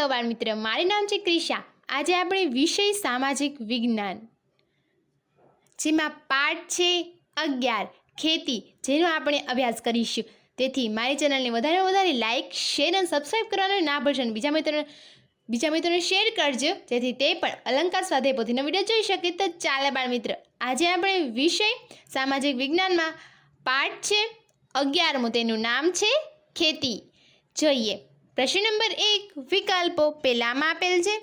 Hello બાળ મિત્ર મારું નામ છે ક્રિશા. આજે આપણે વિષય સામાજિક વિજ્ઞાન, જેમાં પાઠ છે અગિયાર, ખેતી, જેનો આપણે અભ્યાસ કરીશું. તેથી મારી ચેનલને વધારે વધારે લાઇક શેર અને સબસ્ક્રાઈબ કરવાનું ના ભૂલશો બીજા મિત્રોને બીજા મિત્રોને શેર કરજો. જેથી તે પણ અલંકાર સ્વાધ્યાય પોથીનો વીડિયો જોઈ શકે. તો ચાલે બાળ મિત્ર આજે આપણે વિષય સામાજિક વિજ્ઞાનમાં પાઠ છે અગિયારમું. તેનું નામ છે ખેતી. જોઈએ. પ્રશ્ન નંબર એક, વિકલ્પો પહેલામાં આપેલ છે.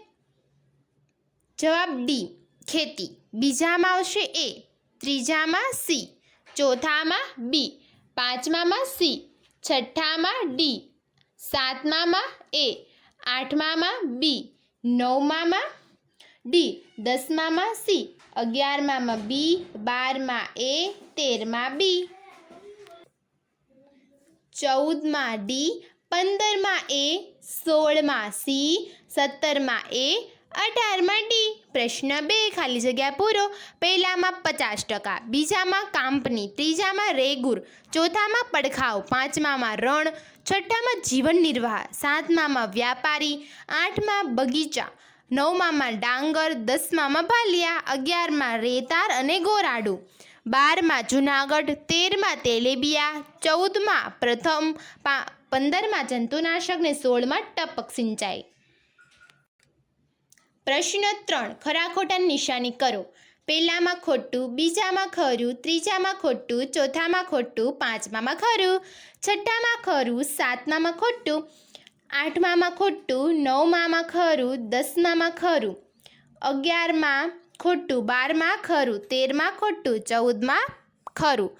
જવાબ ડી, ખેતી. બીજામાં આવશે એ. ત્રીજામાં સી. ચોથામાં બી. પાંચમામાં સી. છઠ્ઠામાં ડી. સાતમામાં એ. આઠમામાં બી. નવમામાં ડી. દસમામાં સી. અગિયારમામાં બી. બારમાં એ. તેરમાં બી. ચૌદમાં ડી. પંદરમાં એ, સોળમાં સી, સત્તરમાં એ, અઢારમાં ડી. પ્રશ્ન બે, ખાલી જગ્યા પૂરો. પહેલામાં પચાસ ટકા, બીજામાં કાંપની, ત્રીજામાં રેગુર, ચોથામાં પડખાવ પાંચમામાં રણ, છઠ્ઠામાં જીવન નિર્વાહ, સાતમામાં વ્યાપારી, આઠમાં બગીચા, નવમામાં ડાંગર, દસમામાં ભાલિયા, અગિયારમાં રેતાર અને ગોરાડું, બારમાં જુનાગઢ, તેરમાં તેલેબિયા, ચૌદમાં પ્રથમ પંદરમાં જંતુનાશક ને સોળમાં ટપક સિંચાઈ. પ્રશ્ન ત્રણ ખરા ખોટા નિશાની કરો. પહેલામાં ખોટું, બીજામાં ખરું, ત્રીજામાં ખોટું, ચોથામાં ખોટું, પાંચમામાં ખરું, છઠ્ઠામાં ખરું, સાતમામાં ખોટું, આઠમામાં ખોટું, નવમામાં ખરું, દસમામાં ખરું, અગિયારમાં ખોટું, બારમાં ખરું, તેરમાં ખોટું, ચૌદમાં ખરું.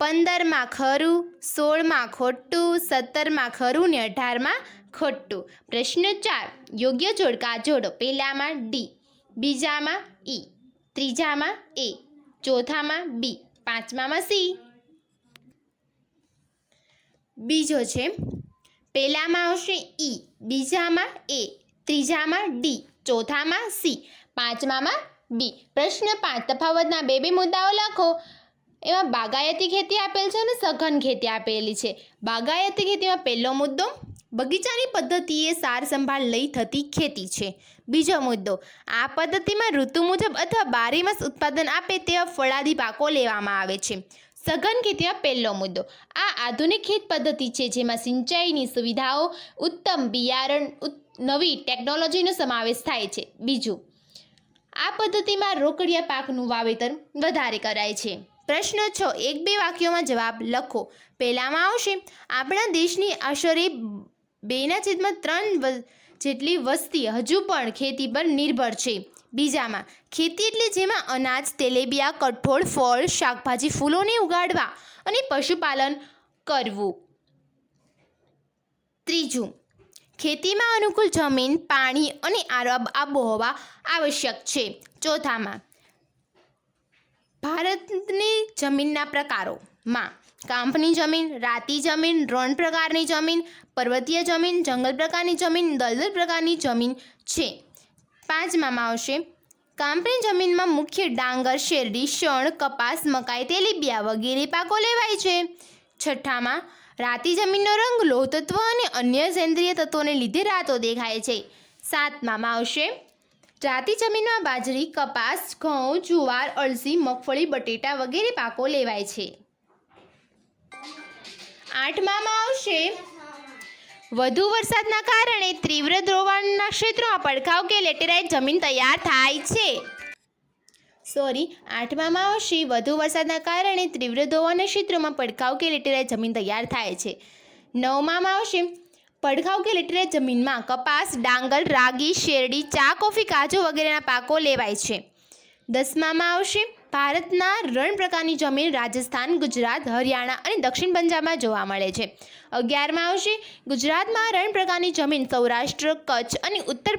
પંદરમાં ખરું, સોળમાં ખોટું, સત્તરમાં ખરું ને અઢારમાં ખોટું. પ્રશ્ન ચાર, યોગ્ય જોડકા જોડો. પહેલામાં ડી, બીજામાં ઈ, ત્રીજામાં એ, ચોથામાં બી, પાંચમામાં સી. બીજો છે, પહેલામાં આવશે ઈ, બીજામાં એ, ત્રીજામાં ડી, ચોથામાં સી, પાંચમામાં બી. પ્રશ્ન પાંચ, તફાવતના બે બે મુદ્દાઓ લખો. એમાં બાગાયતી ખેતી આપેલ છે અને સઘન ખેતી આપેલી છે. બાગાયતી ખેતીમાં પહેલો મુદ્દો, બગીચાની પદ્ધતિએ સાર સંભાળ લઈ થતી ખેતી છે. બીજો મુદ્દો, આ પદ્ધતિમાં ઋતુ મુજબ અથવા બારીમાસ ઉત્પાદન આપે તેવા ફળાદી પાકો લેવામાં આવે છે. સઘન ખેતીમાં પહેલો મુદ્દો, આ આધુનિક ખેત પદ્ધતિ છે જેમાં સિંચાઈની સુવિધાઓ, ઉત્તમ બિયારણ નવી ટેકનોલોજીનો સમાવેશ થાય છે. બીજું, આ પદ્ધતિમાં રોકડિયા પાકનું વાવેતર વધારે કરાય છે. પ્રશ્ન છ, એક બે વાક્યોમાં જવાબ લખો. પહેલામાં આવશે, આપણા દેશની આશરે બેના છેદમાં ત્રણ જેટલી વસ્તી હજુ પણ ખેતી પર નિર્ભર છે. બીજામાં, ખેતી એટલે જેમાં અનાજ, તેલેબિયા, કઠોળ, ફળ, શાકભાજી, ફૂલોને ઉગાડવા અને પશુપાલન કરવું. ત્રીજું, ખેતીમાં અનુકૂળ જમીન, પાણી અને આબોહવા આવશ્યક છે. ચોથામાં ભારતની જમીનના પ્રકારોમાં કાંપની જમીન, રાતી જમીન, રણ પ્રકારની જમીન, પર્વતીય જમીન, જંગલ પ્રકારની જમીન, દલદલ પ્રકારની જમીન છે. પાંચમામાં આવશે, કાંપની જમીનમાં મુખ્ય ડાંગર, શેરડી, શણ, કપાસ, મકાઈ, તેલીબિયા વગેરે પાકો લેવાય છે. છઠ્ઠામાં, રાતી જમીનનો રંગ લોહ તત્વ અને અન્ય સેન્દ્રિય તત્વોને લીધે રાતો દેખાય છે. સાતમામાં આવશે રાતી જમીનમાં બાજરી, કપાસ, ઘઉં, જુવાર, અળસી, મગફળી, બટેટા વગેરે પાકો લેવાય છે. આઠમામાં આવશે. વધુ વરસાદના કારણે તીવ્ર ધ્રોવાણના ક્ષેત્રોમાં પડખાવ કે લેટેરાઇટ જમીન તૈયાર થાય છે. સોરી, આઠમામાં આવશે. વધુ વરસાદના કારણે તીવ્ર ધોવાના ક્ષેત્રોમાં પડખાવ કે લેટેરાઇટ જમીન તૈયાર થાય છે. નવમામાં આવશે. પડખાવ કે લીટરે જમીનમાં કપાસ, ડાંગર, રાગી, શેરડી, ચા, કોફી, કાજુ વગેરેના પાકો લેવાય છે. દસમામાં આવશે. ભારતના રણ પ્રકારની જમીન રાજસ્થાન, ગુજરાત, હરિયાણા અને દક્ષિણ પંજાબમાં જોવા મળે છે. અગિયારમાં આવશે. ગુજરાતમાં રણ પ્રકારની જમીન સૌરાષ્ટ્ર, કચ્છ અને ઉત્તર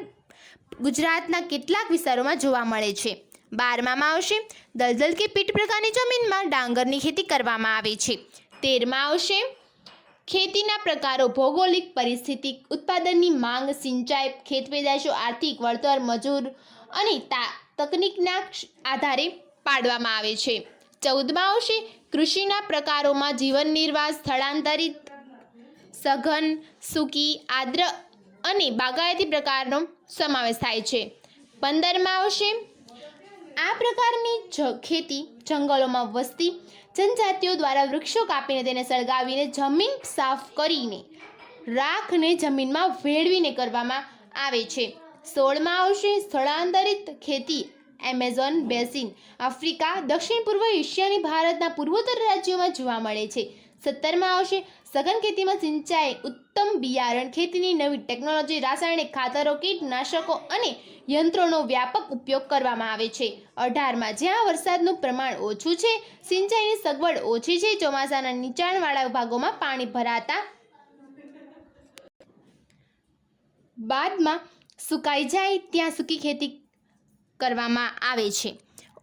ગુજરાતના કેટલાક વિસ્તારોમાં જોવા મળે છે. બારમામાં આવશે. દલદલ કે પીઠ પ્રકારની જમીનમાં ડાંગરની ખેતી કરવામાં આવે છે. તેરમાં આવશે. ખેતીના પ્રકારો, ભૌગોલિક પરિસ્થિતિ, ઉત્પાદનની માંગ, સિંચાઈ ખેત પેદાશો આર્થિક વળતર, મજૂર અને તકનિકના આધારે પાડવામાં આવે છે. ચૌદમાં આવશે કૃષિના પ્રકારોમાં જીવન નિર્વાહ, સ્થળાંતરિત, સઘન, સૂકી, આદ્ર અને બાગાયતી પ્રકારનો સમાવેશ થાય છે. પંદરમાં આવશે આ પ્રકારની ખેતી જંગલોમાં વસતી જનજાતિઓ દ્વારા વૃક્ષો કાપીને તેને સળગાવીને જમીન સાફ કરીને રાખને જમીનમાં ભેળવીને કરવામાં આવે છે. સોળમાં આવશે સ્થળાંતરિત ખેતી એમેઝોન, બેસિન, આફ્રિકા, દક્ષિણ પૂર્વ એશિયાની ભારતના પૂર્વોત્તર રાજ્યોમાં જોવા મળે છે. સત્તરમાં આવશે સઘન ખેતીમાં સિંચાઈ ઉત્તમ બિયારણ ખેતીની નવી ટેકનોલોજી, રાસાયણિક ખાતરો, કીટનાશકો અને યંત્રોનો વ્યાપક ઉપયોગ કરવામાં આવે છે. અઢારમાં, જ્યાં વરસાદનું પ્રમાણ ઓછું છે, સિંચાઈની સગવડ ઓછી છે, ચોમાસાના નીચાણવાળા ભાગોમાં પાણી ભરાતા બાદમાં સુકાઈ જાય ત્યાં સૂકી ખેતી કરવામાં આવે છે.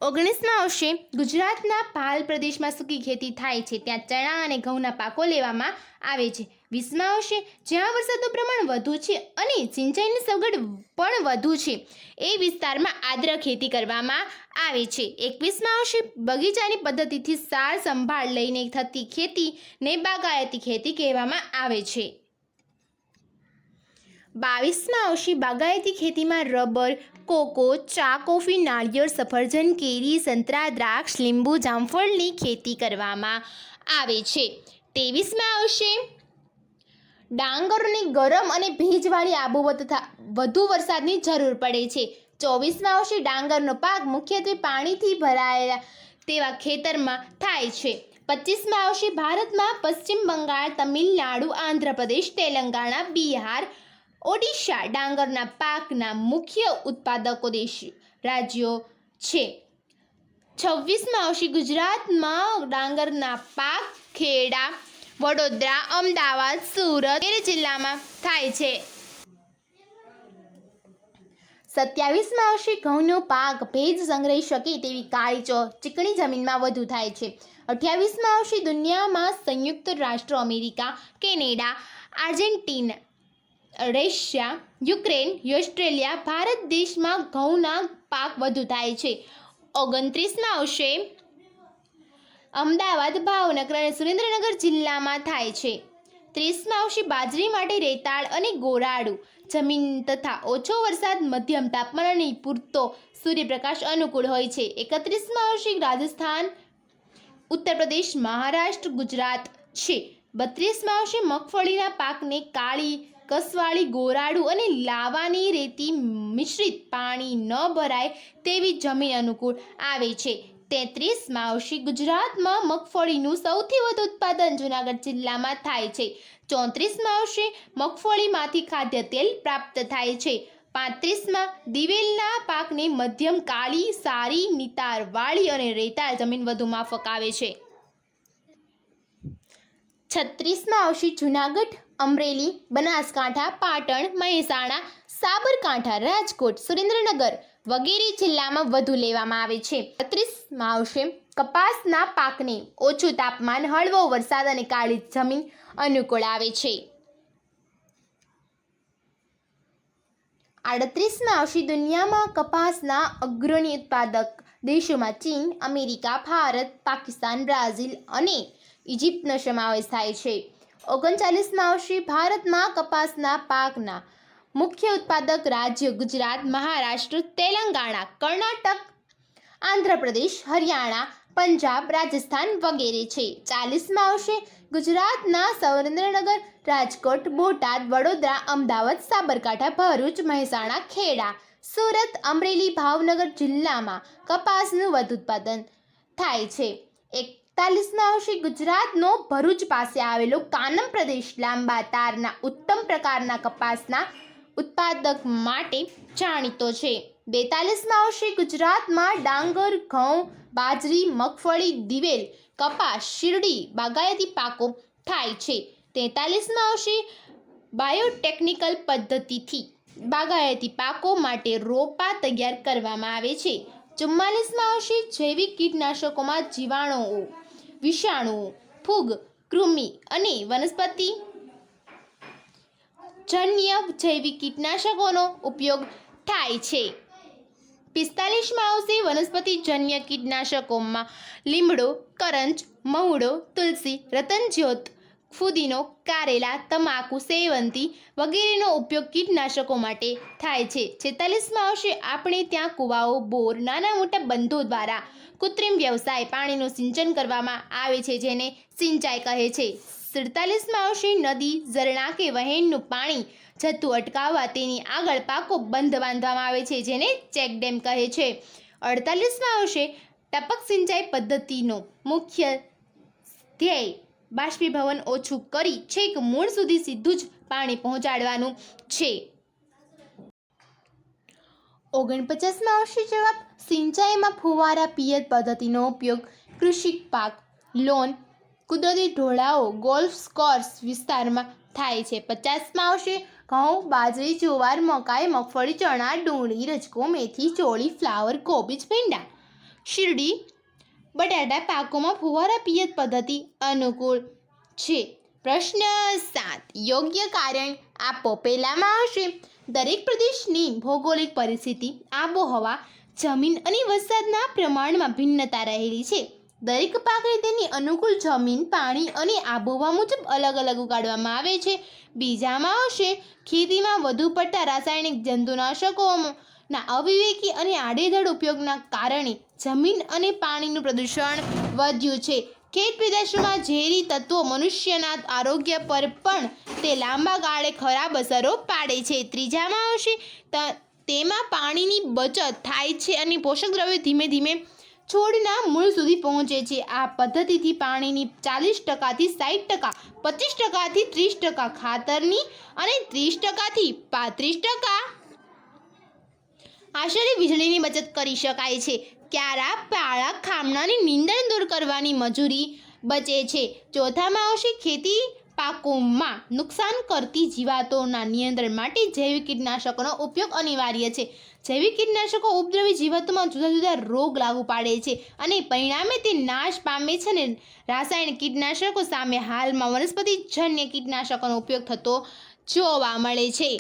ઓગણીસમાં આવશે ગુજરાતના પાલ પ્રદેશમાં સૂકી ખેતી થાય છે, ત્યાં ચણા અને ઘઉંના પાકો લેવામાં આવે છે. વીસમાં આવશે. જ્યાં વરસાદનું પ્રમાણ વધુ છે અને સિંચાઈની સગવડ પણ વધુ છે. એ વિસ્તારમાં આદ્ર ખેતી કરવામાં આવે છે. એકવીસમાં આવશે. બગીચાની પદ્ધતિથી સાર સંભાળ લઈને થતી ખેતીને બાગાયતી ખેતી કહેવામાં આવે છે. બાવીસમાં આવશે. બાગાયતી ખેતીમાં રબર, કોકો, ચા, કોફી, નાળિયેર, સફરજન, કેરી, સંતરા, દ્રાક્ષ, લીંબુ, જામફળની ખેતી કરવામાં આવે છે. ત્રેવીસમાં આવશે. ડાંગરની ગરમ અને ભેજવાળી આબોહવા તથા વધુ વરસાદની જરૂર પડે છે. ચોવીસમાં વર્ષે ડાંગરનો પાક મુખ્યત્વે પાણીથી ભરાયેલા તેવા ખેતરમાં થાય છે. પચીસમાં આવશે ભારતમાં પશ્ચિમ બંગાળ, તમિલનાડુ, આંધ્રપ્રદેશ, તેલંગાણા, બિહાર, ઓડિશા ડાંગરના પાકના મુખ્ય ઉત્પાદકો દેશ રાજ્યો છે. છવ્વીસમાં આવશે ગુજરાતમાં ડાંગરના પાક ખેડા વડોદરા, અમદાવાદ, સુરત જિલ્લામાં થાય છે. સત્યાવીસમાં આવશે ઘઉંનો પાક. ભેજ સંગ્રહી શકે તેવી કાળી ચીકણી જમીનમાં વધુ થાય છે. અઠ્યાવીસમાં આવશે દુનિયામાં સંયુક્ત રાષ્ટ્ર America, Canada, Argentina, Russia, Ukraine, Australia, Bharat દેશમાં ઘઉંના પાક વધુ થાય છે. ઓગણત્રીસમાં આવશે અમદાવાદ ભાવનગર અને સુરેન્દ્રનગર જિલ્લામાં થાય છે. ત્રીસમાં આવશે બાજરી માટે રેતાળ અને ગોરાડું. જમીન તથા ઓછો વરસાદ, મધ્યમ તાપમાન અને પૂરતો સૂર્યપ્રકાશ અનુકૂળ હોય છે. એકત્રીસમાં આવશે રાજસ્થાન ઉત્તર પ્રદેશ મહારાષ્ટ્ર, ગુજરાત છે. બત્રીસમાં આવશે મગફળીના પાકને કાળી, કસવાળી, ગોરાડું અને લાવાની રેતી મિશ્રિત પાણી ન ભરાય તેવી જમીન અનુકૂળ આવે છે. તેત્રીસમાં આવશે ગુજરાતમાં મગફળીનું સૌથી વધુ ઉત્પાદન જૂનાગઢ જિલ્લામાં થાય છે. ચોત્રીસમાં આવશે મગફળીમાંથી ખાદ્ય તેલ પ્રાપ્ત થાય છે. પાંત્રીસમાં દિવેલના પાકને મધ્યમ કાળી, સારી, નિતાર, વાળી અને રેતાળ જમીન વધુ માફક આવે છે. છત્રીસમાં આવશે જૂનાગઢ, અમરેલી, બનાસકાંઠા, પાટણ, મહેસાણા, સાબરકાંઠા, રાજકોટ, સુરેન્દ્રનગર વગેરે જિલ્લામાં વધુ લેવામાં આવે છે. બત્રીસમાં આવશે કપાસના પાકને ઓછું તાપમાન, હળવો વરસાદ અને કાળી જમીન અનુકૂળ આવે છે. આડત્રીસમાં આવશે દુનિયામાં કપાસના અગ્રણી ઉત્પાદક દેશોમાં ચીન, અમેરિકા, ભારત, પાકિસ્તાન, બ્રાઝિલ અને ઇજિપ્તનો સમાવેશ થાય છે. ઓગણચાલીસમાં આવશે ભારતમાં કપાસના પાકના મુખ્ય ઉત્પાદક રાજ્ય ગુજરાત, મહારાષ્ટ્ર, તેલંગાણા, કર્ણાટક, આંધ્રપ્રદેશ, હરિયાણા, પંજાબ, રાજસ્થાન વગેરે છે. ચાલીસમાં આવશે ગુજરાતના સુરેન્દ્રનગર રાજકોટ, બોટાદ, વડોદરા, અમદાવાદ, સાબરકાંઠા, ભરૂચ, મહેસાણા, ખેડા, સુરત, અમરેલી, ભાવનગર જિલ્લામાં કપાસનું વધુ ઉત્પાદન થાય છે. એકતાલીસમાં આવશે ગુજરાતનો ભરૂચ પાસે આવેલો કાનમ પ્રદેશ, લાંબા તારના, ઉત્તમ પ્રકારના કપાસના ઉત્પાદક માટે જાણીતો છે. બેતાલીસમાં આવશે ગુજરાતમાં ડાંગર, ઘઉં, બાજરી, મગફળી, દિવેલ, કપાસ, શીરડી, બાગાયતી પાકો થાય છે. તેતાલીસમાં આવશે બાયોટેકનિકલ પદ્ધતિથી બાગાયતી પાકો માટે રોપા તૈયાર કરવામાં આવે છે. ચુમ્માલીસમાં આવશે જૈવિક કીટનાશકોમાં જીવાણુઓ, વિષાણુઓ, ફૂગ, કૃમિ અને વનસ્પતિ જન્ય જૈવિક કીટનાશકોનો ઉપયોગ થાય છે. પિસ્તાલીસમાં આવશે વનસ્પતિજન્ય કીટનાશકોમાં લીમડો, કરંજ, મહુડો, તુલસી, રતનજ્યોત ફુદીનો, કારેલા, તમાકુ, સેવંતી વગેરેનો ઉપયોગ કીટનાશકો માટે થાય છે. છેતાલીસમાં આવશે આપણે ત્યાં કૂવાઓ, બોર, નાના મોટા બંધો દ્વારા કૃત્રિમ વ્યવસાય પાણીનું સિંચન કરવામાં આવે છે, જેને સિંચાઈ કહે છે. સુડતાલીસમાં આવશે નદી, ઝરણા કે વહેણનું પાણી જતું અટકાવવા તેની આગળ પાકો બંધ બાંધવામાં આવે છે, જેને ચેકડેમ કહે છે. અડતાલીસમાં આવશે ટપક સિંચાઈ પદ્ધતિનો મુખ્ય ધ્યેય બાષ્પીભવન ઓછું કરી છેક મૂળ સુધી સીધું જ પાણી પહોંચાડવાનું છે. ઓગણપચાસમાં આવશે જવાબ. સિંચાઈમાં ફુવારા પિયત પદ્ધતિનો ઉપયોગ. કૃષિ પાક, લોન, કુદરતી ઢોળાઓ ગોલ્ફ કોર્સ વિસ્તારમાં થાય છે. પચાસમાં આવશે. ઘઉં, બાજરી, જુવાર, મકાઈ, મગફળી, ચણા, ડુંગળી, રજકો, મેથી, ચોળી, ફ્લાવર, કોબીજ, ભીંડા. શીરડી બટાટા પાકોમાં ફુવારા પિયત પદ્ધતિ અનુકૂળ છે. પ્રશ્ન સાત. યોગ્ય કારણ આપો પહેલામાં આવશે દરેક પ્રદેશની ભૌગોલિક પરિસ્થિતિ, આબોહવા, જમીન અને વરસાદના પ્રમાણમાં ભિન્નતા રહેલી છે. દરેક પાકને તેની અનુકૂળ જમીન, પાણી અને આબોહવા મુજબ અલગ અલગ ઉગાડવામાં આવે છે. બીજામાં આવશે ખેતીમાં વધુ પડતા રાસાયણિક જંતુનાશકોના અવિવેકી અને આડેધડ ઉપયોગના કારણે જમીન અને પાણીનું પ્રદૂષણ વધ્યું છે. ખેત પેદાશોમાં ઝેરી તત્વો મનુષ્યના આરોગ્ય પર પણ તે લાંબા ગાળે ખરાબ અસરો પાડે છે. ત્રીજામાં આવશે તેમાં પાણીની બચત થાય છે અને પોષક દ્રવ્યો ધીમે ધીમે છોડના મૂળ સુધી પહોંચે છે. આ પદ્ધતિથી પાણીની ચાલીસ ટકાથી સાઠ ટકા, પચીસ ટકાથી ત્રીસ ટકા ખાતરની અને ત્રીસ ટકાથી પાંત્રીસ ટકા આશરે વીજળીની બચત કરી શકાય છે. ક્યારા પાળા ખામણાની નીંદણ દૂર કરવાની મજૂરી બચે છે. ચોથામાં આવશે ખેતી. પાકોમાં નુકસાન કરતી જીવાતોના નિયંત્રણ માટે જૈવિક કીટનાશકોનો ઉપયોગ અનિવાર્ય છે. જૈવિક કીટનાશકો ઉપદ્રવી જીવાતોમાં જુદા જુદા રોગ લાગુ પાડે છે અને પરિણામે તે નાશ પામે છે ને રાસાયણિક કીટનાશકો સામે હાલમાં વનસ્પતિજન્ય કીટનાશકોનો ઉપયોગ થતો જોવા મળે છે.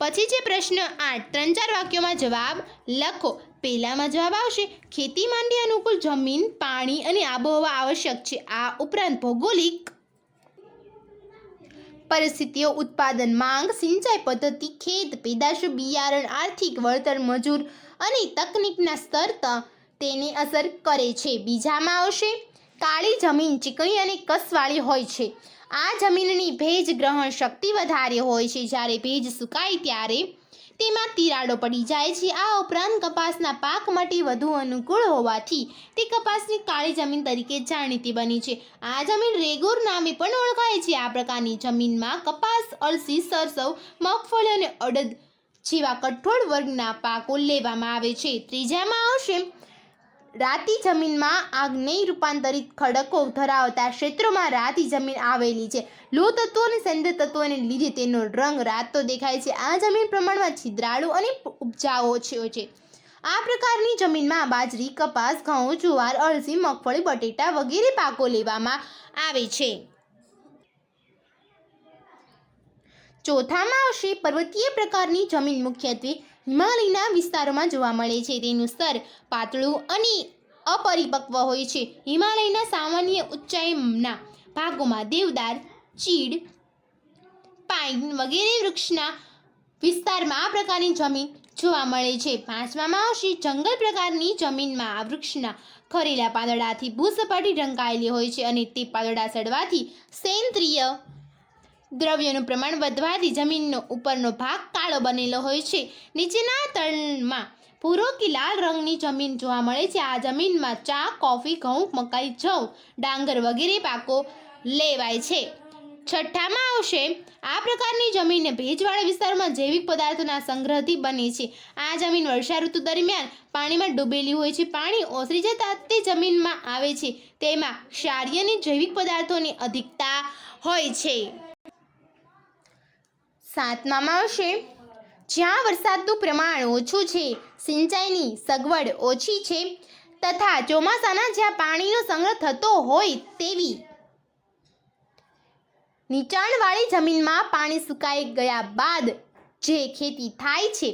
પછી છે પ્રશ્ન આઠ, ત્રણ, ચાર વાક્યોમાં જવાબ લખો. પહેલામાં જવાબ આવશે, ખેતી માટે અનુકૂળ જમીન, પાણી અને આબોહવા આવશ્યક છે. આ ઉપરાંત ભૌગોલિક પરિસ્થિતિઓ, ઉત્પાદન, માંગ, સિંચાઈ પદ્ધતિ, ખેત, પેદાશો, બિયારણ, આર્થિક વળતર, મજૂર અને તકનિકના સ્તર તેને અસર કરે છે. બીજામાં આવશે કાળી જમીન ચીકણી અને કસવાળી હોય છે. આ જમીનની ભેજ ગ્રહણ શક્તિ વધારે હોય છે. જ્યારે ભેજ સુકાય ત્યારે તેમાં તિરાડો પડી જાય છે. આ ઉપરાંત કપાસના પાક માટે વધુ અનુકૂળ હોવાથી તે કપાસની કાળી જમીન તરીકે જાણીતી બની છે. આ જમીન રેગુર નામે પણ ઓળખાય છે. આ પ્રકારની જમીનમાં કપાસ, અળસી, સરસવ, મગફળી અને અડદ જેવા કઠોળ વર્ગના પાકો લેવામાં આવે છે. ત્રીજામાં આવશે રાતી જમીનમાં આગ્નેય રૂપાંતરિત ખડકો ધરાવતા ક્ષેત્રોમાં રાતી જમીન આવેલી છે. લો તત્વો અને સેન્દ્ર તત્વોને લીધે તેનો રંગ રાતો દેખાય છે. આ જમીન પ્રમાણમાં છિદ્રાળુ અને ઉપજાઓ છે. આ પ્રકારની જમીનમાં બાજરી, કપાસ, ઘઉં, જુવાર, અળસી, મગફળી, બટેટા વગેરે પાકો લેવામાં આવે છે. ચોથામાં આવશે પર્વતીય પ્રકારની જમીન મુખ્યત્વે હિમાલયના વિસ્તારોમાં જોવા મળે છે. તેનું સ્તર પાતળું અને અપરિપક્વ હોય છે. હિમાલયના સામાન્ય ઊંચાઈના ભાગોમાં દેવદાર, ચીડ, પાઇન વગેરે વૃક્ષના વિસ્તારમાં આ પ્રકારની જમીન જોવા મળે છે. પાંચમામાં આવશે જંગલ પ્રકારની જમીનમાં આ વૃક્ષના ખરેલા પાંદડાથી ભૂસપાટી ઢંકાયેલી હોય છે અને તે પાંદડા સડવાથી સેન્દ્રિય દ્રવ્યનું પ્રમાણ વધવાથી જમીનનો ઉપરનો ભાગ કાળો બનેલો હોય છે. નીચેના તળમાં ભૂરો કે લાલ રંગની જમીન જોવા મળે છે. આ જમીનમાં ચા, કોફી, ઘઉં, મકાઈ, જવ, ડાંગર વગેરે પાકો લેવાય છે. છઠ્ઠામાં આવશે, આ પ્રકારની જમીન ભેજવાળા વિસ્તારમાં જૈવિક પદાર્થોના સંગ્રહથી બને છે. આ જમીન વર્ષા ઋતુ દરમિયાન પાણીમાં ડૂબેલી હોય છે. પાણી ઓસરી જતાં તે જમીનમાં આવે છે. તેમાં ક્ષારીય અને જૈવિક પદાર્થોની અધિકતા હોય છે. સાતમામાં આવશે. જ્યાં વરસાદનું પ્રમાણ ઓછું છે, સિંચાઈની સગવડ ઓછી છે, તથા ચોમાસાના જ્યાં પાણીનો સંગ્રહ થતો હોય તેવી નીચાણવાળી જમીનમાં પાણી સુકાઈ ગયા બાદ જે ખેતી થાય છે,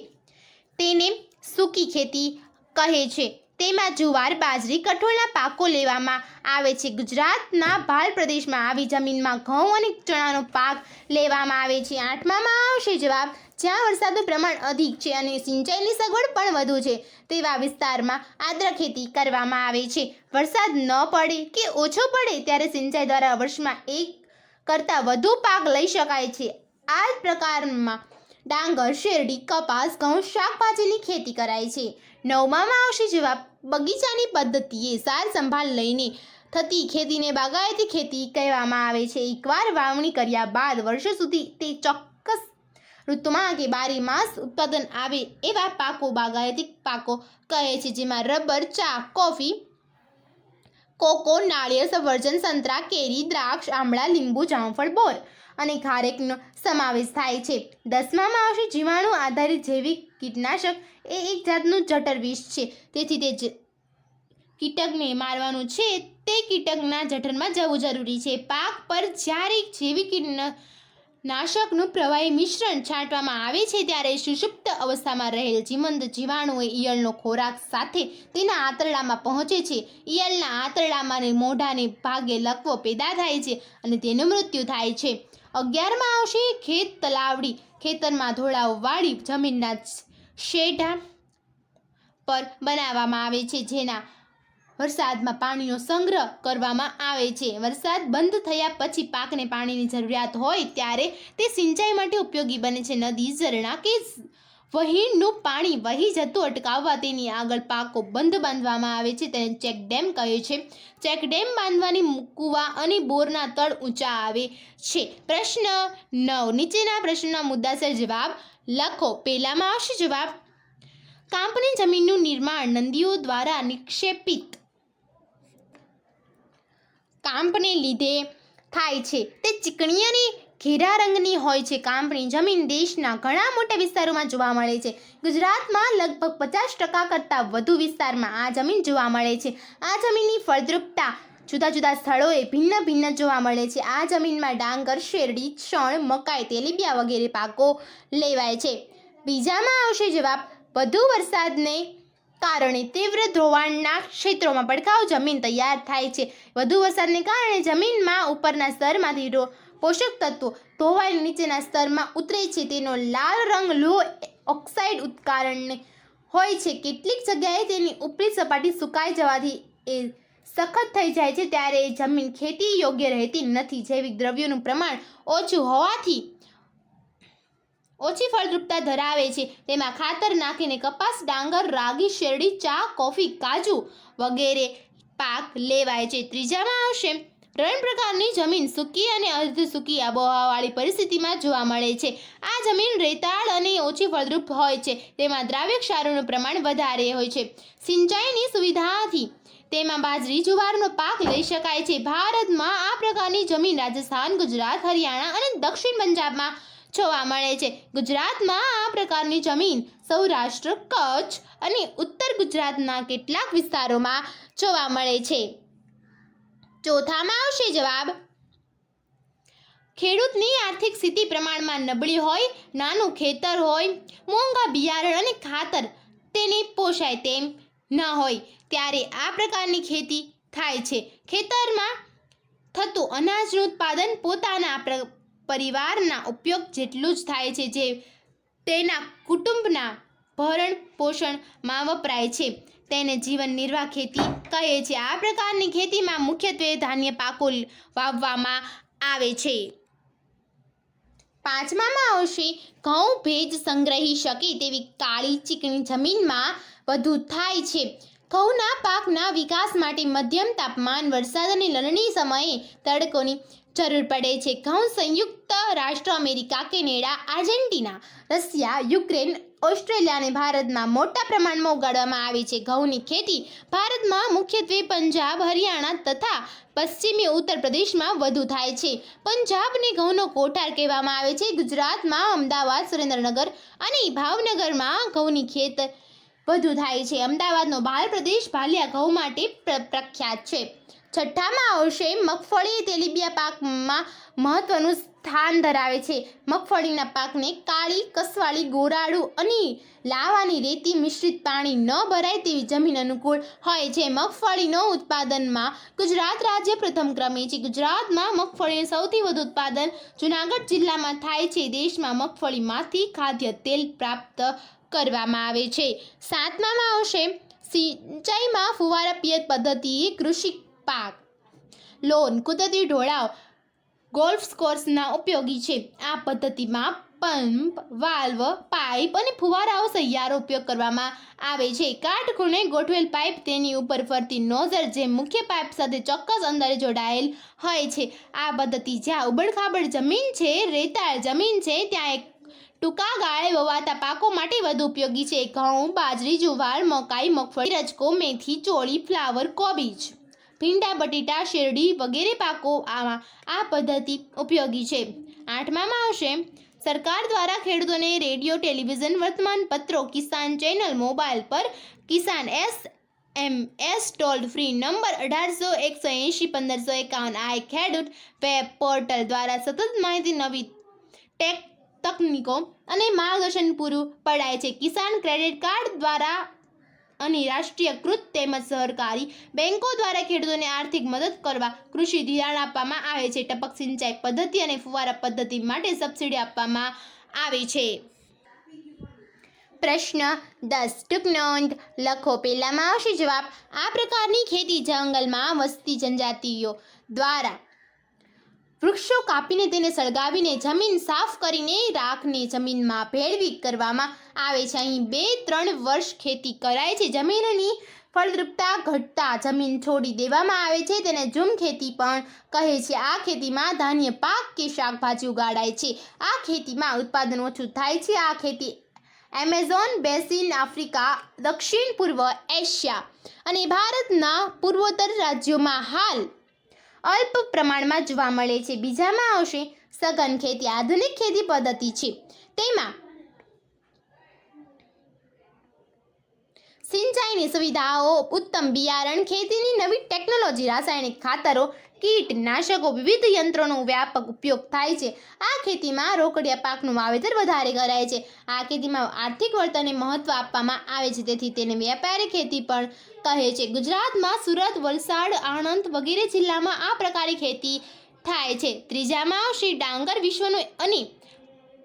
તેને સૂકી ખેતી કહે છે. તેમાં જુવાર, બાજરી, કઠોળના પાકો લેવામાં આવે છે. ગુજરાતના ભાલ પ્રદેશમાં આવી જમીનમાં ઘઉં અને ચણાનો પાક લેવામાં આવે છે. આઠમામાં આવશે જવાબ, જ્યાં વરસાદનું પ્રમાણ અધિક છે અને સિંચાઈની સગવડ પણ વધુ છે, તેવા વિસ્તારમાં આદ્ર ખેતી કરવામાં આવે છે. વરસાદ ન પડે કે ઓછો પડે ત્યારે સિંચાઈ દ્વારા વર્ષમાં એક કરતાં વધુ પાક લઈ શકાય છે. આ પ્રકારમાં ડાંગર, શેરડી, કપાસ, ઘઉં, શાકભાજીની ખેતી કરાય છે. નવમામાં આવશે જેવા બગીચાની પદ્ધતિએ સાર સંભાળ લઈને થતી ખેતીને બાગાયતી ખેતી કહેવામાં આવે છે. એકવાર વાવણી કર્યા બાદ વર્ષો સુધી તે ચોક્કસ ઋતુમાં કે બારી માસ ઉત્પાદન આવે એવા પાકો બાગાયતી પાકો કહે છે, જેમાં રબર, ચા, કોફી, કોકો, નાળિયેર, સફરજન, સંતરા, કેરી, દ્રાક્ષ આંબળા લીંબુ, જામફળ, બોર અને ખારેકનો સમાવેશ થાય છે. દસમામાં આવશે જીવાણુ આધારિત જૈવિક કીટનાશક. એ એક જાતનું જઠર વિષ છે. તેથી તે કીટકને મારવાનું છે. તે કીટકના જઠરમાં જવું જરૂરી છે. પાક પર જ્યારે જૈવિક કીટના નાશકનું પ્રવાહી મિશ્રણ છાંટવામાં આવે છે, ત્યારે સુષુપ્ત અવસ્થામાં રહેલ જીવંત જીવાણુઓ ઈયળનો ખોરાક સાથે તેના આંતરડામાં પહોંચે છે. ઈયળના આંતરડામાં મોઢાને ભાગે લકવો પેદા થાય છે અને તેનું મૃત્યુ થાય છે. અગિયારમાં આવશે ખેત તલાવડી. ખેતરમાં ધોળાવવાળી જમીનના શેઢા પર બનાવવામાં આવે છે, જેના વરસાદમાં પાણીનો સંગ્રહ કરવામાં આવે છે. વરસાદ બંધ થયા પછી પાકને પાણીની જરૂરિયાત હોય ત્યારે તે સિંચાઈ માટે ઉપયોગી બને છે. નદી, ઝરણા કે વહીણનું પાણી વહી જતું અટકાવવા તેની આગળ પાકો બંધ બાંધવામાં આવે છે તેને ચેક ડેમ કહે છે. ચેક ડેમ બાંધવાની કૂવા અને બોરના તળ ઊંચા આવે છે. પ્રશ્ન નવ. નીચેના પ્રશ્નના મુદ્દાસર જવાબ લખો. પહેલામાં આવશે જવાબ. કાંપની જમીનનું નિર્માણ નદીઓ દ્વારા નિક્ષેપિત કાંપને લીધે થાય છે. તે ચીકણી અને ઘેરા રંગની હોય છે કાંપણી. જમીન દેશના ઘણા મોટા વિસ્તારોમાં જોવા મળે છે. ગુજરાતમાં લગભગ પચાસ ટકા કરતાં વધુ વિસ્તારમાં આ જમીન જોવા મળે છે. આ જમીનની ફળદ્રુપતા જુદા જુદા સ્થળોએ ભિન્ન ભિન્ન જોવા મળે છે. આ જમીનમાં ડાંગર, શેરડી ચણ મકાઈ, તેલીબિયા વગેરે પાકો લેવાય છે. બીજામાં આવશે જવાબ, વધુ વરસાદને કારણે તીવ્ર ધોવાણના ક્ષેત્રોમાં પડકાવ જમીન તૈયાર થાય છે. વધુ વરસાદને કારણે જમીનમાં ઉપરના સ્તરમાંથી પોષક તત્વો ધોવાઈ નીચેના સ્તરમાં ઉતરે છે. તેનો લાલ રંગ લો ઓક્સાઇડ ઉત્કારણને હોય છે. કેટલીક જગ્યાએ તેની ઉપરી સપાટી સુકાઈ જવાથી એ સખત થઈ જાય છે. ત્યારે એ જમીન ખેતી યોગ્ય રહેતી નથી. જૈવિક દ્રવ્યોનું પ્રમાણ ઓછું હોવાથી ઓછી ફળદ્રુપતા ધરાવે છે. તેમાં ખાતર નાખીને કપાસ, ડાંગર, રાગી, શેરડી, ચા, કોફી, કાજુ વગેરે પાક લેવાય છે. ત્રીજામાં આવશે ત્રણ પ્રકારની જમીન સૂકી અને અર્ધ સૂકી આબોહવાવાળી પરિસ્થિતિમાં જોવા મળે છે. આ જમીન રેતાળ અને ઓછી ફળદ્રુપ હોય છે. તેમાં દ્રાવ્ય ક્ષારોનું પ્રમાણ વધારે હોય છે. સિંચાઈની સુવિધાથી તેમાં બાજરી, જુવારનો પાક લઈ શકાય છે. ભારતમાં આ પ્રકારની જમીન રાજસ્થાન, ગુજરાત, હરિયાણા અને દક્ષિણ પંજાબમાં જોવા મળે છે. ગુજરાતમાં આ પ્રકારની જમીન સૌરાષ્ટ્ર, કચ્છ અને ઉત્તર ગુજરાતના કેટલાક વિસ્તારોમાં જોવા મળે છે. ચોથામાં આવશે જવાબ. ખેડૂતની આર્થિક સ્થિતિ પ્રમાણમાં નબળી હોય, નાનું ખેતર હોય, મોંઘા બિયારણ અને ખાતર તેને પોષાય તેમ ન હોય, ત્યારે આ પ્રકારની ખેતી થાય છે. ખેતરમાં થતું અનાજનું ઉત્પાદન પોતાના પરિવારના ઉપયોગ જેટલું જ થાય છે જે તેના કુટુંબના ભરણ પોષણમાં વપરાય છે. તેને જીવન નિર્વાહ ખેતી કહે છે. આ પ્રકારની ખેતીમાં મુખ્યત્વે ધાન્ય પાકો વાવવામાં આવે છે. પાંચમામાં આવશે ઘઉં ભેજ સંગ્રહી શકે તેવી કાળી ચીકણી જમીનમાં વધુ થાય છે. ઘઉંના પાકના વિકાસ માટે મધ્યમ તાપમાન, વરસાદ અને લણણી સમયે તડકોની જરૂર પડે છે. ઘઉં સંયુક્ત રાષ્ટ્ર America Canada Argentina, Russia, Ukraine, Australia અને ભારતમાં મોટા પ્રમાણમાં ઉગાડવામાં આવે છે. ઘઉંની ખેતી ભારતમાં મુખ્યત્વે પંજાબ, હરિયાણા તથા પશ્ચિમી ઉત્તર પ્રદેશમાં વધુ થાય છે. પંજાબને ઘઉંનો કોઠાર કહેવામાં આવે છે. ગુજરાતમાં અમદાવાદ, સુરેન્દ્રનગર અને ભાવનગરમાં ઘઉંની ખેત વધુ થાય છે. અમદાવાદનો ભાલ પ્રદેશ ભાલિયા ઘઉં માટે પ્ર- પ્રખ્યાત છે. છઠ્ઠામાં આવશે મગફળી તેલીબિયા પાકમાં મહત્વનું સ્થાન ધરાવે છે. મગફળીના પાકને કાળી, કસવાળી ગોરાળુ અને લાવાની રેતી મિશ્રિત પાણી ન ભરાય તેવી જમીન અનુકૂળ હોય છે. મગફળીનો ઉત્પાદનમાં ગુજરાત રાજ્ય પ્રથમ ક્રમે છે. ગુજરાતમાં મગફળીનું સૌથી વધુ ઉત્પાદન જૂનાગઢ જિલ્લામાં થાય છે. દેશમાં મગફળીમાંથી ખાદ્ય તેલ પ્રાપ્ત કરવામાં આવે છે. સાતમામાં આવશે સિંચાઈમાં ફુવારા પિયત પદ્ધતિ. કૃષિ પાક. લોન, કુદરતી ઢોળાવ ગોલ્ફ કોર્સના ઉપયોગી છે. આ પદ્ધતિમાં પંપ વાલ્વ પાઇપ અને ફુવારાઓ સહિયારો ઉપયોગ કરવામાં આવે છે. કાટખૂણે ગોઠવેલ પાઇપ તેની ઉપર ફરતી નોઝર જે મુખ્ય પાઇપ સાથે ચોક્કસ અંદરે જોડાયેલ હોય છે. આ પદ્ધતિ જ્યાં ઉબડખાબડ જમીન છે, રેતાળ જમીન છે, ત્યાં એક ટૂંકા ગાળે વવાતા પાકો માટે વધુ ઉપયોગી છે. ઘઉં, બાજરી, જુવાર, મકાઈ, મગફળી, રજકો, મેથી, ચોળી, ફ્લાવર, કોબીજ. ભીંડા, બટેટા, શેરડી વગેરે પાકો આવા આ પદ્ધતિ ઉપયોગી છે. આઠમામાં આવશે, સરકાર દ્વારા ખેડૂતોને રેડિયો, ટેલિવિઝન, વર્તમાનપત્રો, કિસાન ચેનલ, મોબાઈલ પર Kisan S M S toll free number અઢારસો, એકસો એંશી, પંદરસો એકાવન આ ખેડૂત વેબ પોર્ટલ દ્વારા સતત માહિતી, નવી ટેક તકનીકો અને માર્ગદર્શન પૂરું પડાય છે. કિસાન ક્રેડિટ કાર્ડ દ્વારા અને રાષ્ટ્રીયકૃત તેમજ સહકારી બેન્કો દ્વારા ખેડૂતોને આર્થિક મદદ કરવા કૃષિ ધિરાણ આપવામાં આવે છે. ટપક સિંચાઈ પદ્ધતિ અને ફુવારા પદ્ધતિ માટે સબસિડી આપવામાં આવે છે. પ્રશ્ન દસ. ટૂંક નોંધ લખો. પહેલામાં આવશે જવાબ. આ પ્રકારની ખેતી જંગલમાં વસતી જનજાતિઓ દ્વારા વૃક્ષો કાપીને તેને સળગાવીને જમીન સાફ કરીને રાખને જમીનમાં ભેળવી કરવામાં આવે છે. અહીં બે ત્રણ વર્ષ ખેતી કરાય છે. જમીનની ફળદ્રુપતા ઘટતા જમીન છોડી દેવામાં આવે છે. તેને ઝૂમ ખેતી પણ કહે છે. આ ખેતીમાં ધાન્ય પાક કે શાકભાજી ઉગાડાય છે. આ ખેતીમાં ઉત્પાદન ઓછું થાય છે. આ ખેતી એમેઝોન, બેસિન, આફ્રિકા, દક્ષિણ પૂર્વ એશિયા અને ભારતના પૂર્વોત્તર રાજ્યોમાં હાલ અલ્પ પ્રમાણમાં જોવા મળે છે. બીજામાં આવશે સઘન ખેતી, આધુનિક ખેતી પદ્ધતિ છે. તેમાં સિંચાઈની સુવિધાઓ, ઉત્તમ બિયારણ, ખેતીની નવી ટેકનોલોજી, રાસાયણિક ખાતરો કીટનાશકો વિવિધ યંત્રોનો વ્યાપક ઉપયોગ થાય છે. આ ખેતીમાં રોકડિયા પાકનું વાવેતર વધારે કરાય છે. આ ખેતીમાં આર્થિક વળતરને મહત્ત્વ આપવામાં આવે છે. તેથી તેને વ્યાપારી ખેતી પણ કહે છે. ગુજરાતમાં સુરત, વલસાડ, આણંદ વગેરે જિલ્લામાં આ પ્રકારે ખેતી થાય છે. ત્રીજામાં આવશે ડાંગર વિશ્વનો અને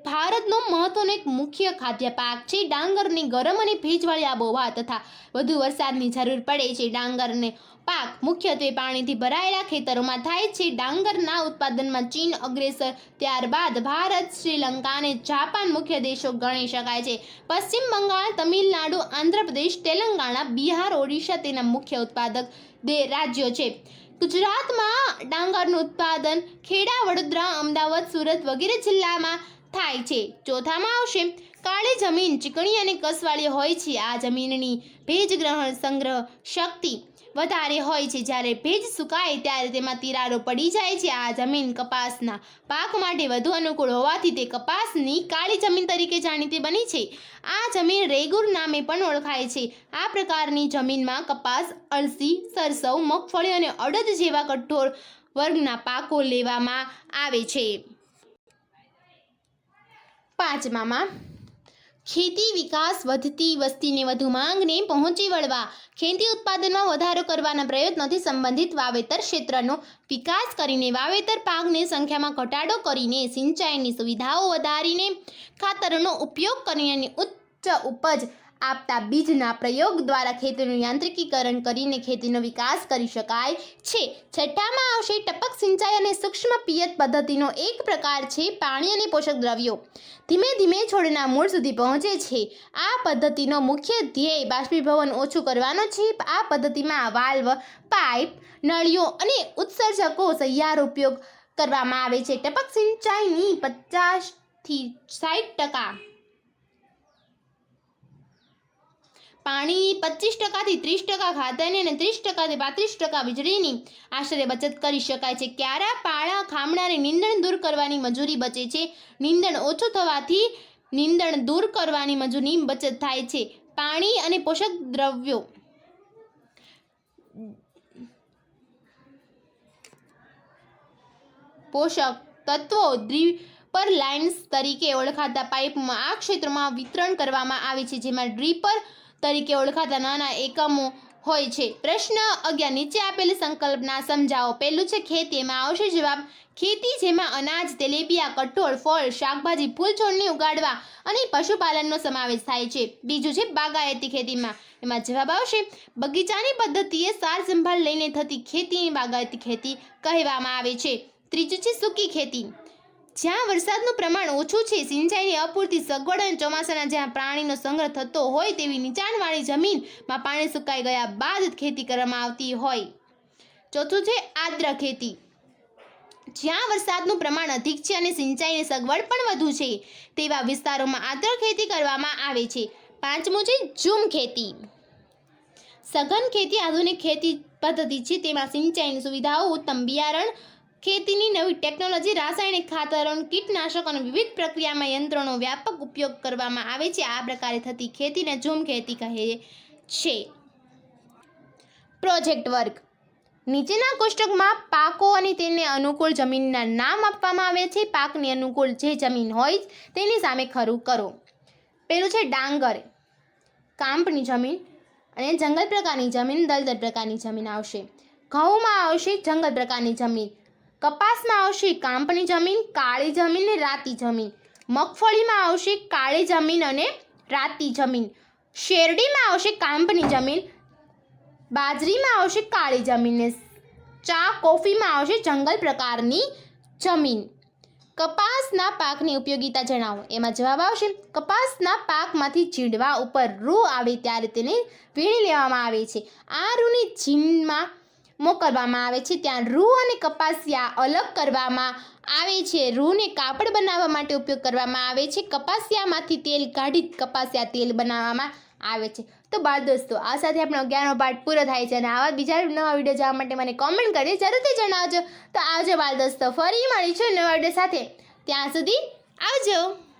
ભારતનો મહત્વનો એક મુખ્ય ખાદ્ય પાક છે ડાંગરની ગરમ અને ભેજવાળી આબોહવા તથા વધુ વરસાદની જરૂર પડે છે. ડાંગરને પાક મુખ્યત્વે પાણીથી ભરાયેલા ખેતરોમાં થાય છે. ડાંગરના ઉત્પાદનમાં ચીન અગ્રેસર ત્યારબાદ ભારત, શ્રીલંકા અને જાપાન મુખ્ય દેશો ગણી શકાય છે. પશ્ચિમ બંગાળ, તમિલનાડુ, આંધ્રપ્રદેશ, તેલંગાણા, બિહાર, ઓડિશા તેના મુખ્ય ઉત્પાદક બે રાજ્યો છે. ગુજરાતમાં ડાંગરનું ઉત્પાદન ખેડા, વડોદરા, અમદાવાદ, સુરત વગેરે જિલ્લામાં થાય છે. ચોથામાં આવશે, કાળી જમીન ચીકણી અને કસવાળી હોય છે. આ જમીનની ભેજ ગ્રહણ સંગ્રહ શક્તિ વધારે હોય છે. જ્યારે ભેજ સુકાય ત્યારે તેમાં તિરાડો પડી જાય છે. આ જમીન કપાસના પાક માટે વધુ અનુકૂળ હોવાથી તે કપાસની કાળી જમીન તરીકે જાણીતી બની છે. આ જમીન રેગુર નામે પણ ઓળખાય છે. આ પ્રકારની જમીનમાં કપાસ, અળસી, સરસવ, મગફળી અને અડદ જેવા કઠોળ વર્ગના પાકો લેવામાં આવે છે. પાંચમામાં ખેતી વિકાસ વધતી વસ્તીને વધુ માંગને પહોંચી વળવા, ખેતી ઉત્પાદનમાં વધારો કરવાના પ્રયત્નોથી સંબંધિત વાવેતર ક્ષેત્રનો વિકાસ કરીને વાવેતર પાકની સંખ્યામાં ઘટાડો કરીને સિંચાઈની સુવિધાઓ વધારીને ખાતરનો ઉપયોગ કરીને ઉચ્ચ ઉપજ આપતા બીજના પ્રયોગ દ્વારા ખેતીનું યાંત્રિકીકરણ કરીને ખેતીનો વિકાસ કરી શકાય છે. છઠ્ઠામાં આવશે ટપક સિંચાઈ અને સૂક્ષ્મ પિયત પદ્ધતિનો એક પ્રકાર છે પાણી અને પોષક દ્રવ્યો. ધીમે ધીમે છોડના મૂળ સુધી પહોંચે છે. આ પદ્ધતિનો મુખ્ય ધ્યેય બાષ્પીભવન ઓછું કરવાનો છે. આ પદ્ધતિમાં વાલ્વ, પાઇપ, નળીઓ અને ઉત્સર્જકો સહિયારો ઉપયોગ કરવામાં આવે છે. ટપક સિંચાઈની પચાસથી સાઠ ટકા પાણી પચીસ ટકાથી ત્રીસ ટકા, ખાતરની અને ત્રીસ ટકાથી પાંત્રીસ ટકા વીજળીની આશરે બચત કરી શકાય છે. ક્યારા, પાળા ખામણાને નીંદણ દૂર કરવાની મજૂરી બચે છે. નીંદણ ઓછું થવાથી નીંદણ દૂર કરવાની મજૂરી બચત થાય છે. પાણી અને પોષક દ્રવ્યો. પોષક તત્વો ડ્રીપર લાઇન્સ તરીકે ઓળખાતા પાઇપમાં આ ક્ષેત્રમાં વિતરણ કરવામાં આવે છે, જેમાં ડ્રીપર તરીકે ઓળખાતા નાના એકમો હોય છે. પ્રશ્ન અગિયાર. નીચે આપેલી સંકલ્પના સમજાવો. પહેલું છે ખેતી એમાં આવશે જવાબ. ખેતી જેમાં અનાજ, તેલેબિયા, કઠોળ, ફળ, શાકભાજી ફૂલ છોડને ઉગાડવા અને પશુપાલનનો સમાવેશ થાય છે. બીજું છે, બાગાયતી ખેતીમાં. એમાં જવાબ આવશે. બગીચાની પદ્ધતિએ સાર સંભાળ લઈને થતી ખેતીની બાગાયતી ખેતી કહેવામાં આવે છે. ત્રીજું છે, સૂકી ખેતી. જ્યાં વરસાદનું પ્રમાણ ઓછું છે, સિંચાઈની અપૂરતી સગવડ અને ચોમાસાના જ્યાં પ્રાણીનો સંગ્રહ થતો હોય તેવી નીચાણવાળી જમીનમાં પાણી સુકાઈ ગયા બાદ ખેતી કરવામાં આવતી હોય. ચોથું છે આદ્ર ખેતી. જ્યાં વરસાદનું પ્રમાણ અધિક છે અને સિંચાઈની સગવડ પણ વધુ છે, તેવા વિસ્તારોમાં આદ્ર ખેતી કરવામાં આવે છે. પાંચમું છે ઝૂમ ખેતી. સઘન ખેતી આધુનિક ખેતી પદ્ધતિ છે, તેમાં સિંચાઈની સુવિધાઓ ઉત્તમ બિયારણ ખેતીની નવી ટેકનોલોજી, રાસાયણિક ખાતરો, કીટનાશક અને વિવિધ પ્રક્રિયામાં યંત્રોનો વ્યાપક ઉપયોગ કરવામાં આવે છે. આ પ્રકારે થતી ખેતીને ઝૂમ ખેતી કહે છે. Project work. નીચેના કોષ્ટકમાં પાકો અને તેને અનુકૂળ જમીનના નામ આપવામાં આવે છે. પાકની અનુકૂળ જે જમીન હોય તેની સામે ખરું કરો. પેલું છે ડાંગર. કાંપની જમીન અને જંગલ પ્રકારની જમીન, દલદલ પ્રકારની જમીન આવશે. ઘઉંમાં આવશે જંગલ પ્રકારની જમીન. કપાસમાં આવશે કાંપની જમીન, કાળી જમીન ને રાતી જમીન. મગફળીમાં આવશે કાળી જમીન અને રાતી જમીન. શેરડીમાં આવશે કાંપની જમીન. બાજરીમાં આવશે કાળી જમીન ચા, કોફીમાં આવશે જંગલ પ્રકારની જમીન. કપાસના પાકની ઉપયોગિતા જણાવો. એમાં જવાબ આવશે. કપાસના પાકમાંથી ચીડવા ઉપર રૂ આવે ત્યારે તેને વીણી લેવામાં આવે છે. આ રૂની જીનમાં મોકલવામાં આવે છે. ત્યાં રૂ અને કપાસિયા અલગ કરવામાં આવે છે. રૂને કાપડ બનાવવા માટે ઉપયોગ કરવામાં આવે છે. કપાસિયામાંથી તેલ કાઢી કપાસિયા તેલ બનાવવામાં આવે છે. તો બાળ દોસ્તો, આ સાથે આપણો અગિયારનો પાઠ પૂરો થાય છે અને આવા બીજા નવા વીડિયો જોવા માટે મને કોમેન્ટ કરી જરૂરથી જણાવજો. તો આવજો બાળ દોસ્તો, ફરી મળીશું નવા વીડિયો સાથે. ત્યાં સુધી આવજો.